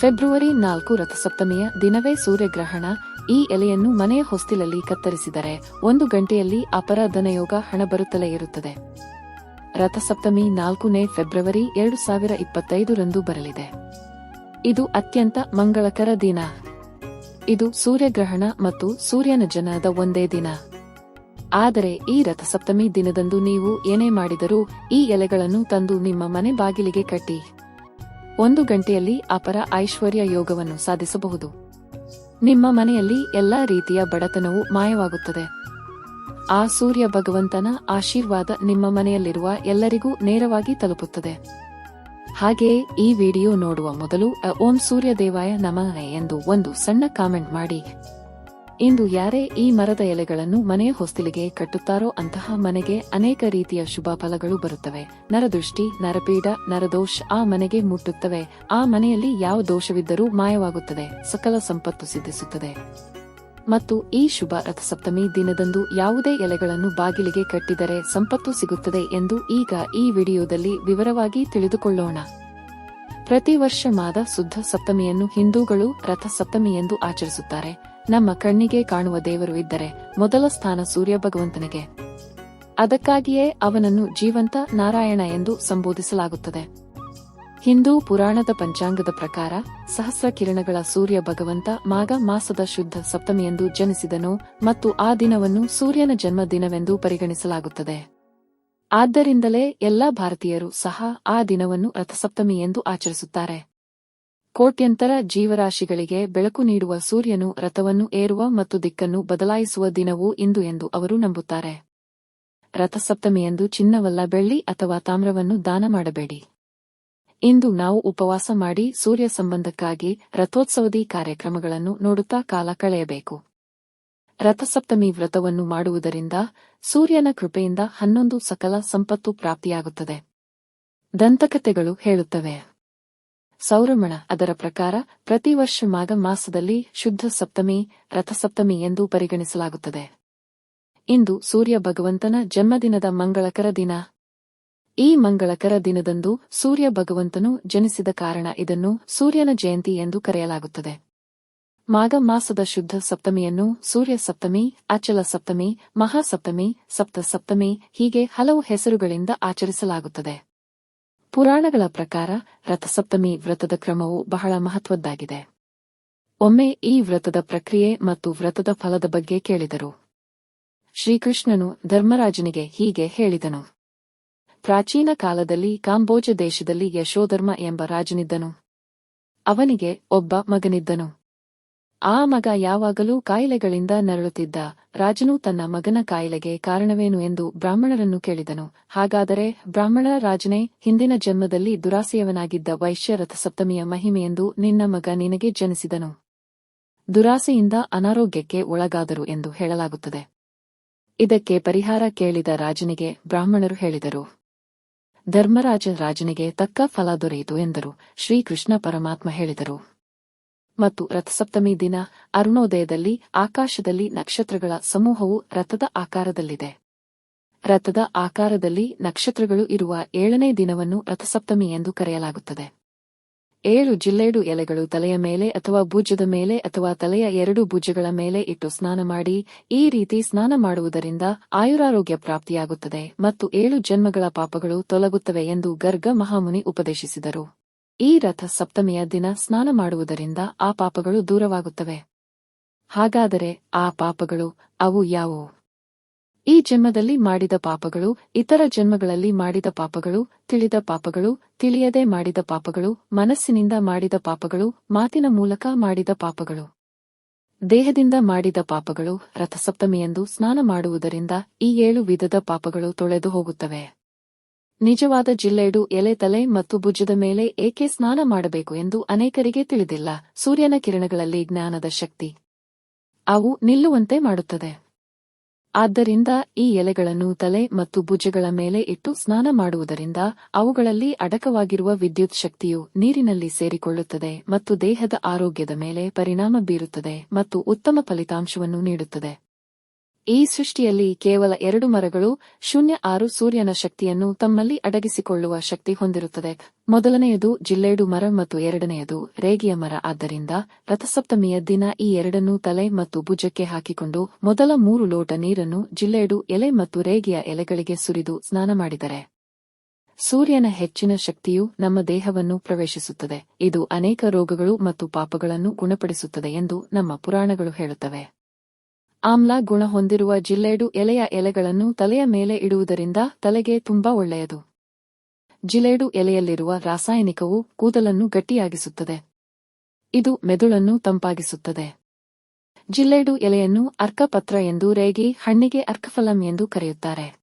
February ನಾಲ್ಕು ರಥಸಪ್ತಮಿಯ ದಿನವೇ ಸೂರ್ಯಗ್ರಹಣ, ಈ ಎಲೆಯನ್ನು ಮನೆಯ ಹೊಸ್ತಿಲಲ್ಲಿ ಕತ್ತರಿಸಿದರೆ ಒಂದು ಗಂಟೆಯಲ್ಲಿ ಅಪರಾಧನ ಯೋಗ ಹಣ ಬರುತ್ತಲೇ ಇರುತ್ತದೆ. ರಥಸಪ್ತಮಿ ನಾಲ್ಕನೇ ಫೆಬ್ರವರಿ ಎರಡು ಸಾವಿರ ಇಪ್ಪತ್ತೈದರಂದು ಬರಲಿದೆ. ಇದು ಅತ್ಯಂತ ಮಂಗಳಕರ ದಿನ. ಇದು ಸೂರ್ಯಗ್ರಹಣ ಮತ್ತು ಸೂರ್ಯನ ಜನದ ಒಂದೇ ದಿನ. ಆದರೆ ಈ ರಥಸಪ್ತಮಿ ದಿನದಂದು ನೀವು ಏನೇ ಮಾಡಿದರೂ ಈ ಎಲೆಗಳನ್ನು ತಂದು ನಿಮ್ಮ ಮನೆ ಬಾಗಿಲಿಗೆ ಕಟ್ಟಿ. ಒಂದು ಗಂಟೆಯಲ್ಲಿ ಅಪರ ಐಶ್ವರ್ಯ ಯೋಗವನ್ನು ಸಾಧಿಸಬಹುದು. ನಿಮ್ಮ ಮನೆಯಲ್ಲಿ ಎಲ್ಲಾ ರೀತಿಯ ಬಡತನವು ಮಾಯವಾಗುತ್ತದೆ. ಆ ಸೂರ್ಯ ಭಗವಂತನ ಆಶೀರ್ವಾದ ನಿಮ್ಮ ಮನೆಯಲ್ಲಿರುವ ಎಲ್ಲರಿಗೂ ನೇರವಾಗಿ ತಲುಪುತ್ತದೆ. ಹಾಗೆಯೇ ಈ ವಿಡಿಯೋ ನೋಡುವ ಮೊದಲು, ಓಂ ಸೂರ್ಯ ದೇವಾಯ ನಮಃ ಎಂದು ಒಂದು ಸಣ್ಣ ಕಾಮೆಂಟ್ ಮಾಡಿ. ಇಂದು ಯಾರೇ ಈ ಮರದ ಎಲೆಗಳನ್ನು ಮನೆಯ ಹೊಸ್ತಿಲಿಗೆ ಕಟ್ಟುತ್ತಾರೋ ಅಂತಹ ಮನೆಗೆ ಅನೇಕ ರೀತಿಯ ಶುಭ ಫಲಗಳು ಬರುತ್ತವೆ. ನರದೃಷ್ಟಿ, ನರಪೀಡ, ನರದೋಷ ಆ ಮನೆಗೆ ಮುಟ್ಟುತ್ತವೆ. ಆ ಮನೆಯಲ್ಲಿ ಯಾವ ದೋಷವಿದ್ದರೂ ಮಾಯವಾಗುತ್ತದೆ. ಸಕಲ ಸಂಪತ್ತು ಸಿದ್ಧಿಸುತ್ತದೆ. ಮತ್ತು ಈ ಶುಭ ರಥಸಪ್ತಮಿ ದಿನದಂದು ಯಾವುದೇ ಎಲೆಗಳನ್ನು ಬಾಗಿಲಿಗೆ ಕಟ್ಟಿದರೆ ಸಂಪತ್ತು ಸಿಗುತ್ತದೆ ಎಂದು ಈಗ ಈ ವಿಡಿಯೋದಲ್ಲಿ ವಿವರವಾಗಿ ತಿಳಿದುಕೊಳ್ಳೋಣ. ಪ್ರತಿ ವರ್ಷ ಮಾದ ಶುದ್ಧ ಸಪ್ತಮಿಯನ್ನು ಹಿಂದೂಗಳು ರಥಸಪ್ತಮಿ ಎಂದು ಆಚರಿಸುತ್ತಾರೆ. ನಮ್ಮ ಕಣ್ಣಿಗೆ ಕಾಣುವ ದೇವರು ಇದ್ದರೆ ಮೊದಲ ಸ್ಥಾನ ಸೂರ್ಯ ಭಗವಂತನಿಗೆ. ಅದಕ್ಕಾಗಿಯೇ ಅವನನ್ನು ಜೀವಂತ ನಾರಾಯಣ ಎಂದು ಸಂಬೋಧಿಸಲಾಗುತ್ತದೆ. ಹಿಂದೂ ಪುರಾಣದ ಪಂಚಾಂಗದ ಪ್ರಕಾರ ಸಹಸ್ರ ಕಿರಣಗಳ ಸೂರ್ಯ ಭಗವಂತ ಮಾಘ ಮಾಸದ ಶುದ್ಧ ಸಪ್ತಮಿಯೆಂದು ಜನಿಸಿದನು ಮತ್ತು ಆ ದಿನವನ್ನು ಸೂರ್ಯನ ಜನ್ಮದಿನವೆಂದು ಪರಿಗಣಿಸಲಾಗುತ್ತದೆ. ಆದ್ದರಿಂದಲೇ ಎಲ್ಲಾ ಭಾರತೀಯರು ಸಹ ಆ ದಿನವನ್ನು ರಥಸಪ್ತಮಿ ಎಂದು ಆಚರಿಸುತ್ತಾರೆ. ಕೋಟ್ಯಂತರ ಜೀವರಾಶಿಗಳಿಗೆ ಬೆಳಕು ನೀಡುವ ಸೂರ್ಯನು ರಥವನ್ನು ಏರುವ ಮತ್ತು ದಿಕ್ಕನ್ನು ಬದಲಾಯಿಸುವ ದಿನವೂ ಇಂದು ಎಂದು ಅವರು ನಂಬುತ್ತಾರೆ. ರಥಸಪ್ತಮಿಯಂದು ಚಿನ್ನವಲ್ಲ ಬೆಳ್ಳಿ ಅಥವಾ ತಾಮ್ರವನ್ನು ದಾನ ಮಾಡಬೇಡಿ. ಇಂದು ನಾವು ಉಪವಾಸ ಮಾಡಿ ಸೂರ್ಯ ಸಂಬಂಧಕ್ಕಾಗಿ ರಥೋತ್ಸವದಿ ಕಾರ್ಯಕ್ರಮಗಳನ್ನು ನೋಡುತ್ತಾ ಕಾಲ ಕಳೆಯಬೇಕು. ರಥಸಪ್ತಮಿ ವ್ರತವನ್ನು ಮಾಡುವುದರಿಂದ ಸೂರ್ಯನ ಕೃಪೆಯಿಂದ ಹನ್ನೊಂದು ಸಕಲ ಸಂಪತ್ತು ಪ್ರಾಪ್ತಿಯಾಗುತ್ತದೆ. ದಂತಕಥೆಗಳು ಹೇಳುತ್ತವೆ. ಸೌರಮಣ ಅದರ ಪ್ರಕಾರ ಪ್ರತಿ ವರ್ಷ ಮಾಘ ಮಾಸದಲ್ಲಿ ಶುದ್ಧ ಸಪ್ತಮಿ, ರಥಸಪ್ತಮಿ ಎಂದು ಪರಿಗಣಿಸಲಾಗುತ್ತದೆ. ಇಂದು ಸೂರ್ಯ ಭಗವಂತನ ಜನ್ಮದಿನದ ಮಂಗಳಕರ ದಿನ. ಈ ಮಂಗಳಕರ ದಿನದಂದು ಸೂರ್ಯ ಭಗವಂತನು ಜನಿಸಿದ ಕಾರಣ ಇದನ್ನು ಸೂರ್ಯನ ಜಯಂತಿ ಎಂದು ಕರೆಯಲಾಗುತ್ತದೆ. ಮಾಘ ಮಾಸದ ಶುದ್ಧ ಸಪ್ತಮಿಯನ್ನು ಸೂರ್ಯ ಸಪ್ತಮಿ, ಅಚಲ ಸಪ್ತಮಿ, ಮಹಾಸಪ್ತಮಿ ಸಪ್ತ ಸಪ್ತಮಿ ಹೀಗೆ ಹಲವು ಹೆಸರುಗಳಿಂದ ಆಚರಿಸಲಾಗುತ್ತದೆ. ಪುರಾಣಗಳ ಪ್ರಕಾರ ರಥಸಪ್ತಮಿ ವ್ರತದ ಕ್ರಮವು ಬಹಳ ಮಹತ್ವದ್ದಾಗಿದೆ. ಒಮ್ಮೆ ಈ ವ್ರತದ ಪ್ರಕ್ರಿಯೆ ಮತ್ತು ವ್ರತದ ಫಲದ ಬಗ್ಗೆ ಕೇಳಿದರು. ಶ್ರೀಕೃಷ್ಣನು ಧರ್ಮರಾಜನಿಗೆ ಹೀಗೆ ಹೇಳಿದನು. ಪ್ರಾಚೀನ ಕಾಲದಲ್ಲಿ ಕಾಂಬೋಜ ದೇಶದಲ್ಲಿ ಯಶೋಧರ್ಮ ಎಂಬ ರಾಜನಿದ್ದನು. ಅವನಿಗೆ ಒಬ್ಬ ಮಗನಿದ್ದನು. ಆ ಮಗ ಯಾವಾಗಲೂ ಕಾಯಿಲೆಗಳಿಂದ ನರಳುತ್ತಿದ್ದ ರಾಜನು ತನ್ನ ಮಗನ ಕಾಯಿಲೆಗೆ ಕಾರಣವೇನು ಎಂದು ಬ್ರಾಹ್ಮಣರನ್ನು ಕೇಳಿದನು. ಹಾಗಾದರೆ ಬ್ರಾಹ್ಮಣ ರಾಜನೇ, ಹಿಂದಿನ ಜನ್ಮದಲ್ಲಿ ದುರಾಸೆಯವನಾಗಿದ್ದ ವೈಶ್ಯ ರಥಸಪ್ತಮಿಯ ಮಹಿಮೆಯೆಂದು ನಿನ್ನ ಮಗ ನಿನಗೆ ಜನಿಸಿದನು. ದುರಾಸೆಯಿಂದ ಅನಾರೋಗ್ಯಕ್ಕೆ ಒಳಗಾದರು ಎಂದು ಹೇಳಲಾಗುತ್ತದೆ. ಇದಕ್ಕೆ ಪರಿಹಾರ ಕೇಳಿದ ರಾಜನಿಗೆ ಬ್ರಾಹ್ಮಣರು ಹೇಳಿದರು. ಧರ್ಮರಾಜ ರಾಜನಿಗೆ ತಕ್ಕ ಫಲ ದೊರೆಯಿತು ಎಂದರು. ಶ್ರೀಕೃಷ್ಣ ಪರಮಾತ್ಮ ಹೇಳಿದರು. ಮತ್ತು ರಥಸಪ್ತಮಿ ದಿನ ಅರುಣೋದಯದಲ್ಲಿ ಆಕಾಶದಲ್ಲಿ ನಕ್ಷತ್ರಗಳ ಸಮೂಹವು ರಥದ ಆಕಾರದಲ್ಲಿದೆ. ರಥದ ಆಕಾರದಲ್ಲಿ ನಕ್ಷತ್ರಗಳು ಇರುವ ಏಳನೇ ದಿನವನ್ನು ರಥಸಪ್ತಮಿ ಎಂದು ಕರೆಯಲಾಗುತ್ತದೆ. ಏಳು ಜಿಲ್ಲೆಡು ಎಲೆಗಳು ತಲೆಯ ಮೇಲೆ ಅಥವಾ ಭುಜದ ಮೇಲೆ ಅಥವಾ ತಲೆಯ ಎರಡು ಭುಜಗಳ ಮೇಲೆ ಇಟ್ಟು ಸ್ನಾನ ಮಾಡಿ, ಈ ರೀತಿ ಸ್ನಾನ ಮಾಡುವುದರಿಂದ ಆಯುರಾರೋಗ್ಯ ಪ್ರಾಪ್ತಿಯಾಗುತ್ತದೆ ಮತ್ತು ಏಳು ಜನ್ಮಗಳ ಪಾಪಗಳು ತೊಲಗುತ್ತವೆ ಎಂದು ಗರ್ಗ ಮಹಾಮುನಿ ಉಪದೇಶಿಸಿದರು. ಈ ರಥ ಸಪ್ತಮಿಯ ದಿನ ಸ್ನಾನ ಮಾಡುವುದರಿಂದ ಆ ಪಾಪಗಳು ದೂರವಾಗುತ್ತವೆ. ಹಾಗಾದರೆ ಆ ಪಾಪಗಳು ಅವು ಯಾವುವು? ಈ ಜನ್ಮದಲ್ಲಿ ಮಾಡಿದ ಪಾಪಗಳು, ಇತರ ಜನ್ಮಗಳಲ್ಲಿ ಮಾಡಿದ ಪಾಪಗಳು, ತಿಳಿದ ಪಾಪಗಳು, ತಿಳಿಯದೆ ಮಾಡಿದ ಪಾಪಗಳು, ಮನಸ್ಸಿನಿಂದ ಮಾಡಿದ ಪಾಪಗಳು, ಮಾತಿನ ಮೂಲಕ ಮಾಡಿದ ಪಾಪಗಳು. ದೇಹದಿಂದ ಮಾಡಿದ ಪಾಪಗಳು ರಥಸಪ್ತಮಿಯಂದು ಸ್ನಾನ ಮಾಡುವುದರಿಂದ ಈ ಏಳು ವಿಧದ ಪಾಪಗಳು ತೊಳೆದು ಹೋಗುತ್ತವೆ. ನಿಜವಾದ ಜಿಲ್ಲೆಡು ಎಲೆ ತಲೆ ಮತ್ತು ಭುಜದ ಮೇಲೆ ಏಕೆ ಸ್ನಾನ ಮಾಡಬೇಕು ಎಂದು ಅನೇಕರಿಗೆ ತಿಳಿದಿಲ್ಲ. ಸೂರ್ಯನ ಕಿರಣಗಳಲ್ಲಿ ಜ್ಞಾನದ ಶಕ್ತಿ ಅವು ನಿಲ್ಲುವಂತೆ ಮಾಡುತ್ತದೆ. ಆದ್ದರಿಂದ ಈ ಎಲೆಗಳನ್ನು ತಲೆ ಮತ್ತು ಭುಜಗಳ ಮೇಲೆ ಇಟ್ಟು ಸ್ನಾನ ಮಾಡುವುದರಿಂದ ಅವುಗಳಲ್ಲಿ ಅಡಕವಾಗಿರುವ ವಿದ್ಯುತ್ ಶಕ್ತಿಯು ನೀರಿನಲ್ಲಿ ಸೇರಿಕೊಳ್ಳುತ್ತದೆ ಮತ್ತು ದೇಹದ ಆರೋಗ್ಯದ ಮೇಲೆ ಪರಿಣಾಮ ಬೀರುತ್ತದೆ ಮತ್ತು ಉತ್ತಮ ಫಲಿತಾಂಶವನ್ನು ನೀಡುತ್ತದೆ. ಈ ಸೃಷ್ಟಿಯಲ್ಲಿ ಕೇವಲ ಎರಡು ಮರಗಳು, ಶೂನ್ಯ ಆರು ಸೂರ್ಯನ ಶಕ್ತಿಯನ್ನು ತಮ್ಮಲ್ಲಿ ಅಡಗಿಸಿಕೊಳ್ಳುವ ಶಕ್ತಿ ಹೊಂದಿರುತ್ತದೆ. ಮೊದಲನೆಯದು ಜಿಲ್ಲೇಡು ಮರ ಮತ್ತು ಎರಡನೆಯದು ರೇಗಿಯ ಮರ. ಆದ್ದರಿಂದ ರಥಸಪ್ತಮಿಯ ದಿನ ಈ ಎರಡನ್ನೂ ತಲೆ ಮತ್ತು ಭುಜಕ್ಕೆ ಹಾಕಿಕೊಂಡು ಮೊದಲ ಮೂರು ಲೋಟ ನೀರನ್ನು ಜಿಲ್ಲೇಡು ಎಲೆ ಮತ್ತು ರೇಗಿಯ ಎಲೆಗಳಿಗೆ ಸುರಿದು ಸ್ನಾನ ಮಾಡಿದರೆ. ಸೂರ್ಯನ ಹೆಚ್ಚಿನ ಶಕ್ತಿಯು ನಮ್ಮ ದೇಹವನ್ನು ಪ್ರವೇಶಿಸುತ್ತದೆ. ಇದು ಅನೇಕ ರೋಗಗಳು ಮತ್ತು ಪಾಪಗಳನ್ನು ಗುಣಪಡಿಸುತ್ತದೆ ಎಂದು ನಮ್ಮ ಪುರಾಣಗಳು ಹೇಳುತ್ತವೆ. ಆಮ್ಲ ಗುಣ ಹೊಂದಿರುವ ಜಿಲ್ಲೆಡು ಎಲೆಯ ಎಲೆಗಳನ್ನು ತಲೆಯ ಮೇಲೆ ಇಡುವುದರಿಂದ ತಲೆಗೆ ತುಂಬಾ ಒಳ್ಳೆಯದು. ಜಿಲೇಡು ಎಲೆಯಲ್ಲಿರುವ ರಾಸಾಯನಿಕವು ಕೂದಲನ್ನು ಗಟ್ಟಿಯಾಗಿಸುತ್ತದೆ. ಇದು ಮೆದುಳನ್ನು ತಂಪಾಗಿಸುತ್ತದೆ. ಜಿಲ್ಲೆಡು ಎಲೆಯನ್ನು ಅರ್ಕಪತ್ರ ಎಂದು ರೇಗಿ ಹಣ್ಣಿಗೆ ಅರ್ಕಫಲಂ ಎಂದು ಕರೆಯುತ್ತಾರೆ.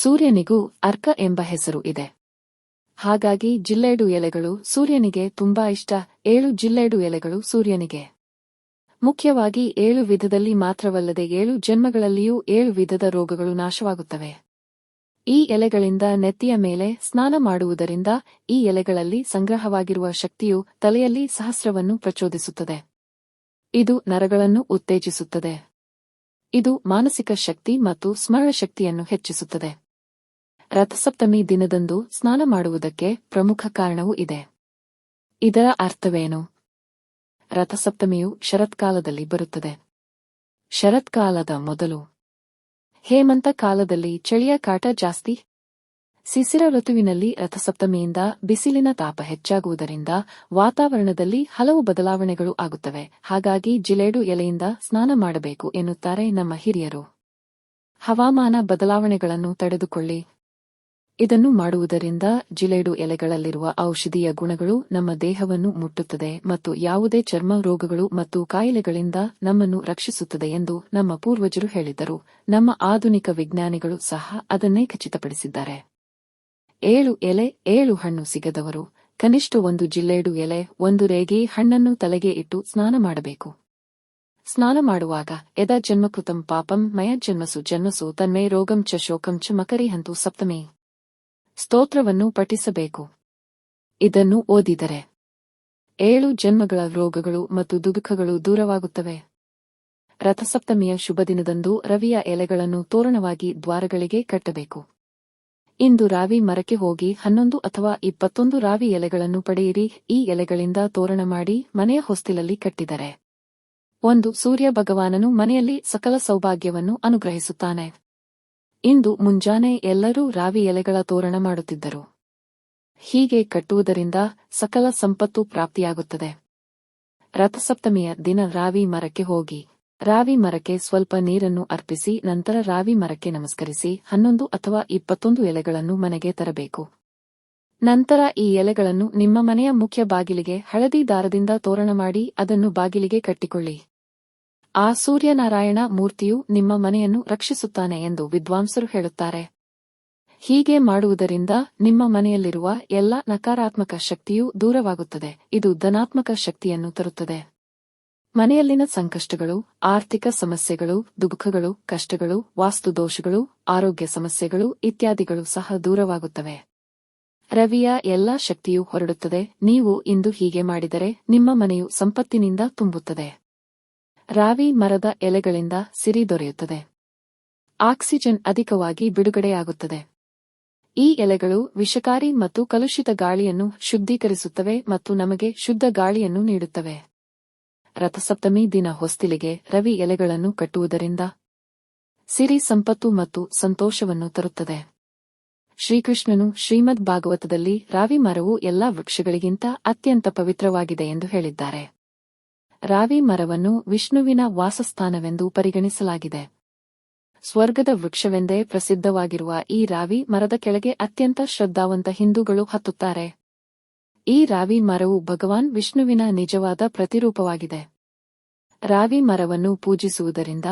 ಸೂರ್ಯನಿಗೂ ಅರ್ಕ ಎಂಬ ಹೆಸರು ಇದೆ. ಹಾಗಾಗಿ ಜಿಲ್ಲೆಡು ಎಲೆಗಳು ಸೂರ್ಯನಿಗೆ ತುಂಬಾ ಇಷ್ಟ. ಏಳು ಜಿಲ್ಲೆಡು ಎಲೆಗಳು ಸೂರ್ಯನಿಗೆ. ಮುಖ್ಯವಾಗಿ ಏಳು ವಿಧದಲ್ಲಿ ಮಾತ್ರವಲ್ಲದೆ ಏಳು ಜನ್ಮಗಳಲ್ಲಿಯೂ ಏಳು ವಿಧದ ರೋಗಗಳು ನಾಶವಾಗುತ್ತವೆ. ಈ ಎಲೆಗಳಿಂದ ನೆತ್ತಿಯ ಮೇಲೆ ಸ್ನಾನ ಮಾಡುವುದರಿಂದ ಈ ಎಲೆಗಳಲ್ಲಿ ಸಂಗ್ರಹವಾಗಿರುವ ಶಕ್ತಿಯು ತಲೆಯಲ್ಲಿ ಸಹಸ್ರವನ್ನು ಪ್ರಚೋದಿಸುತ್ತದೆ. ಇದು ನರಗಳನ್ನು ಉತ್ತೇಜಿಸುತ್ತದೆ. ಇದು ಮಾನಸಿಕ ಶಕ್ತಿ ಮತ್ತು ಸ್ಮರಣಶಕ್ತಿಯನ್ನು ಹೆಚ್ಚಿಸುತ್ತದೆ. ರಥಸಪ್ತಮಿ ದಿನದಂದು ಸ್ನಾನ ಮಾಡುವುದಕ್ಕೆ ಪ್ರಮುಖ ಕಾರಣವೂ ಇದೆ. ಇದರ ಅರ್ಥವೇನು? ರಥಸಪ್ತಮಿಯು ಶರತ್ಕಾಲದಲ್ಲಿ ಬರುತ್ತದೆ. ಶರತ್ಕಾಲದ ಮೊದಲು. ಹೇಮಂತ ಕಾಲದಲ್ಲಿ ಚಳಿಯ ಕಾಟ ಜಾಸ್ತಿ. ಸಿಸಿರ ಋತುವಿನಲ್ಲಿ ರಥಸಪ್ತಮಿಯಿಂದ ಬಿಸಿಲಿನ ತಾಪ ಹೆಚ್ಚಾಗುವುದರಿಂದ ವಾತಾವರಣದಲ್ಲಿ ಹಲವು ಬದಲಾವಣೆಗಳು ಆಗುತ್ತವೆ. ಹಾಗಾಗಿ ಜಿಲೇಡು ಎಲೆಯಿಂದ ಸ್ನಾನ ಮಾಡಬೇಕು ಎನ್ನುತ್ತಾರೆ ನಮ್ಮ ಹಿರಿಯರು. ಹವಾಮಾನ ಬದಲಾವಣೆಗಳನ್ನು ತಡೆದುಕೊಳ್ಳಿ. ಇದನ್ನು ಮಾಡುವುದರಿಂದ ಜಿಲೇಡು ಎಲೆಗಳಲ್ಲಿರುವ ಔಷಧೀಯ ಗುಣಗಳು ನಮ್ಮ ದೇಹವನ್ನು ಮುಟ್ಟುತ್ತದೆ ಮತ್ತು ಯಾವುದೇ ಚರ್ಮ ರೋಗಗಳು ಮತ್ತು ಕಾಯಿಲೆಗಳಿಂದ ನಮ್ಮನ್ನು ರಕ್ಷಿಸುತ್ತದೆ ಎಂದು ನಮ್ಮ ಪೂರ್ವಜರು ಹೇಳಿದ್ದರು ನಮ್ಮ ಆಧುನಿಕ ವಿಜ್ಞಾನಿಗಳು ಸಹ ಅದನ್ನೇ ಖಚಿತಪಡಿಸಿದ್ದಾರೆ. ಏಳು ಎಲೆ, ಏಳು ಹಣ್ಣು ಸಿಗದವರು. ಕನಿಷ್ಠ ಒಂದು ಜಿಲ್ಲೇಡು ಎಲೆ, ಒಂದು ರೇಗಿ ಹಣ್ಣನ್ನು ತಲೆಗೆ ಇಟ್ಟು ಸ್ನಾನ ಮಾಡಬೇಕು. ಸ್ನಾನ ಮಾಡುವಾಗ ಎದ ಜನ್ಮಕೃತಂ ಪಾಪಂ, ಮಯ ಜನ್ಮಸು ಜನ್ಮಸು, ತನ್ಮೇ ರೋಗಂ ಚ ಶೋಕಂ ಚ ಮಕರಿಹಂತು ಸಪ್ತಮಿ. ಸ್ತೋತ್ರವನ್ನು ಪಠಿಸಬೇಕು. ಇದನ್ನು ಓದಿದರೆ ಏಳು ಜನ್ಮಗಳ ರೋಗಗಳು ಮತ್ತು ದುಃಖಗಳು ದೂರವಾಗುತ್ತವೆ. ರಥಸಪ್ತಮಿಯ ಶುಭ ದಿನದಂದು ರವಿಯ ಎಲೆಗಳನ್ನು ತೋರಣವಾಗಿ ದ್ವಾರಗಳಿಗೆ ಕಟ್ಟಬೇಕು. ಇಂದು ರಾವಿ ಮರಕ್ಕೆ ಹೋಗಿ ಹನ್ನೊಂದು ಅಥವಾ ಇಪ್ಪತ್ತೊಂದು ರಾವಿ ಎಲೆಗಳನ್ನು ಪಡೆಯಿರಿ, ಈ ಎಲೆಗಳಿಂದ ತೋರಣ ಮಾಡಿ ಮನೆಯ ಹೊಸ್ತಿಲಲ್ಲಿ ಕಟ್ಟಿದರೆ. ಒಂದು ಸೂರ್ಯ ಭಗವಾನನು ಮನೆಯಲ್ಲಿ ಸಕಲ ಸೌಭಾಗ್ಯವನ್ನು ಅನುಗ್ರಹಿಸುತ್ತಾನೆ. ಇಂದು ಮುಂಜಾನೆ ಎಲ್ಲರೂ ರಾವಿ ಎಲೆಗಳ ತೋರಣ ಮಾಡುತ್ತಿದ್ದರು. ಹೀಗೆ ಕಟ್ಟುವುದರಿಂದ ಸಕಲ ಸಂಪತ್ತು ಪ್ರಾಪ್ತಿಯಾಗುತ್ತದೆ. ರಥಸಪ್ತಮಿಯ ದಿನ ರಾವಿ ಮರಕ್ಕೆ ಹೋಗಿ, ರಾವಿ ಮರಕ್ಕೆ ಸ್ವಲ್ಪ ನೀರನ್ನು ಅರ್ಪಿಸಿ, ನಂತರ ರಾವಿ ಮರಕ್ಕೆ ನಮಸ್ಕರಿಸಿ, ಹನ್ನೊಂದು ಅಥವಾ ಇಪ್ಪತ್ತೊಂದು ಎಲೆಗಳನ್ನು ಮನೆಗೆ ತರಬೇಕು. ನಂತರ ಈ ಎಲೆಗಳನ್ನು ನಿಮ್ಮ ಮನೆಯ ಮುಖ್ಯ ಬಾಗಿಲಿಗೆ ಹಳದಿ ದಾರದಿಂದ ತೋರಣ ಮಾಡಿ, ಅದನ್ನು ಬಾಗಿಲಿಗೆ ಕಟ್ಟಿಕೊಳ್ಳಿ. ಆ ಸೂರ್ಯನಾರಾಯಣ ಮೂರ್ತಿಯು ನಿಮ್ಮ ಮನೆಯನ್ನು ರಕ್ಷಿಸುತ್ತಾನೆ ಎಂದು ವಿದ್ವಾಂಸರು ಹೇಳುತ್ತಾರೆ. ಹೀಗೆ ಮಾಡುವುದರಿಂದ ನಿಮ್ಮ ಮನೆಯಲ್ಲಿರುವ ಎಲ್ಲ ನಕಾರಾತ್ಮಕ ಶಕ್ತಿಯೂ ದೂರವಾಗುತ್ತದೆ. ಇದು ಧನಾತ್ಮಕ ಶಕ್ತಿಯನ್ನು ತರುತ್ತದೆ. ಮನೆಯಲ್ಲಿನ ಸಂಕಷ್ಟಗಳು, ಆರ್ಥಿಕ ಸಮಸ್ಯೆಗಳು, ದುಃಖಗಳು, ಕಷ್ಟಗಳು, ವಾಸ್ತುದೋಷಗಳು, ಆರೋಗ್ಯ ಸಮಸ್ಯೆಗಳು ಇತ್ಯಾದಿಗಳು ಸಹ ದೂರವಾಗುತ್ತವೆ. ರವಿಯ ಎಲ್ಲಾ ಶಕ್ತಿಯು ಹೊರಡುತ್ತದೆ. ನೀವು ಇಂದು ಹೀಗೆ ಮಾಡಿದರೆ ನಿಮ್ಮ ಮನೆಯು ಸಂಪತ್ತಿನಿಂದ ತುಂಬುತ್ತದೆ. ರಾವಿ ಮರದ ಎಲೆಗಳಿಂದ ಸಿರಿ ದೊರೆಯುತ್ತದೆ. ಆಕ್ಸಿಜನ್ ಅಧಿಕವಾಗಿ ಬಿಡುಗಡೆಯಾಗುತ್ತದೆ. ಈ ಎಲೆಗಳು ವಿಷಕಾರಿ ಮತ್ತು ಕಲುಷಿತ ಗಾಳಿಯನ್ನು ಶುದ್ಧೀಕರಿಸುತ್ತವೆ ಮತ್ತು ನಮಗೆ ಶುದ್ಧ ಗಾಳಿಯನ್ನು ನೀಡುತ್ತವೆ. ರಥಸಪ್ತಮಿ ದಿನ ಹೊಸ್ತಿಲಿಗೆ ರವಿ ಎಲೆಗಳನ್ನು ಕಟ್ಟುವುದರಿಂದ ಸಿರಿ ಸಂಪತ್ತು ಮತ್ತು ಸಂತೋಷವನ್ನು ತರುತ್ತದೆ. ಶ್ರೀಕೃಷ್ಣನು ಶ್ರೀಮದ್ ಭಾಗವತದಲ್ಲಿ ರಾವಿ ಮರವು ಎಲ್ಲಾ ವೃಕ್ಷಗಳಿಗಿಂತ ಅತ್ಯಂತ ಪವಿತ್ರವಾಗಿದೆ ಎಂದು ಹೇಳಿದ್ದಾರೆ. ರಾವಿ ಮರವನ್ನು ವಿಷ್ಣುವಿನ ವಾಸಸ್ಥಾನವೆಂದು ಪರಿಗಣಿಸಲಾಗಿದೆ. ಸ್ವರ್ಗದ ವೃಕ್ಷವೆಂದೇ ಪ್ರಸಿದ್ಧವಾಗಿರುವ ಈ ರಾವಿ ಮರದ ಕೆಳಗೆ ಅತ್ಯಂತ ಶ್ರದ್ಧಾವಂತ ಹಿಂದೂಗಳು ಹತ್ತುತ್ತಾರೆ. ಈ ರಾವಿ ಮರವು ಭಗವಾನ್ ವಿಷ್ಣುವಿನ ನಿಜವಾದ ಪ್ರತಿರೂಪವಾಗಿದೆ. ರಾವಿ ಮರವನ್ನು ಪೂಜಿಸುವುದರಿಂದ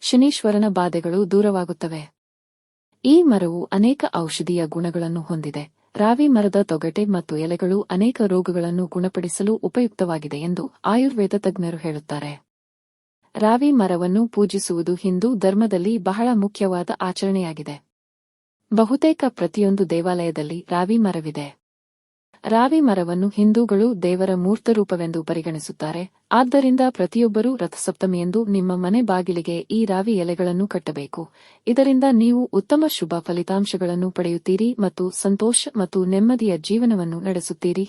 ಶನೀಶ್ವರನ ಬಾಧೆಗಳು ದೂರವಾಗುತ್ತವೆ. ಈ ಮರವು ಅನೇಕ ಔಷಧೀಯ ಗುಣಗಳನ್ನು ಹೊಂದಿದೆ. ರಾವಿ ಮರದ ತೊಗಟೆ ಮತ್ತು ಎಲೆಗಳು ಅನೇಕ ರೋಗಗಳನ್ನು ಗುಣಪಡಿಸಲು ಉಪಯುಕ್ತವಾಗಿದೆ ಎಂದು ಆಯುರ್ವೇದ ತಜ್ಞರು ಹೇಳುತ್ತಾರೆ. ರಾವಿ ಮರವನ್ನು ಪೂಜಿಸುವುದು ಹಿಂದೂ ಧರ್ಮದಲ್ಲಿ ಬಹಳ ಮುಖ್ಯವಾದ ಆಚರಣೆಯಾಗಿದೆ. ಬಹುತೇಕ ಪ್ರತಿಯೊಂದು ದೇವಾಲಯದಲ್ಲಿ ರಾವಿ ಮರವಿದೆ. ರಾವಿ ಮರವನ್ನು ಹಿಂದೂಗಳು ದೇವರ ಮೂರ್ತರೂಪವೆಂದು ಪರಿಗಣಿಸುತ್ತಾರೆ. ಆದ್ದರಿಂದ ಪ್ರತಿಯೊಬ್ಬರೂ ರಥಸಪ್ತಮಿಯಂದು ನಿಮ್ಮ ಮನೆ ಬಾಗಿಲಿಗೆ ಈ ರಾವಿ ಎಲೆಗಳನ್ನು ಕಟ್ಟಬೇಕು. ಇದರಿಂದ ನೀವು ಉತ್ತಮ ಶುಭ ಫಲಿತಾಂಶಗಳನ್ನು ಪಡೆಯುತ್ತೀರಿ ಮತ್ತು ಸಂತೋಷ ಮತ್ತು ನೆಮ್ಮದಿಯ ಜೀವನವನ್ನು ನಡೆಸುತ್ತೀರಿ.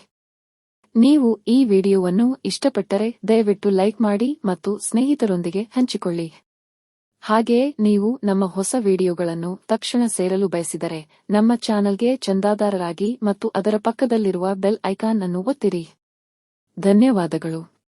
ನೀವು ಈ ವಿಡಿಯೋವನ್ನು ಇಷ್ಟಪಟ್ಟರೆ ದಯವಿಟ್ಟು ಲೈಕ್ ಮಾಡಿ ಮತ್ತು ಸ್ನೇಹಿತರೊಂದಿಗೆ ಹಂಚಿಕೊಳ್ಳಿ. ಹಾಗೆಯೇ ನೀವು ನಮ್ಮ ಹೊಸ ವಿಡಿಯೋಗಳನ್ನು ತಕ್ಷಣ ಸೇರಲು ಬಯಸಿದರೆ ನಮ್ಮ ಚಾನಲ್ಗೆ ಚಂದಾದಾರರಾಗಿ ಮತ್ತು ಅದರ ಪಕ್ಕದಲ್ಲಿರುವ ಬೆಲ್ ಐಕಾನ್ ಅನ್ನು ಒತ್ತಿರಿ. ಧನ್ಯವಾದಗಳು.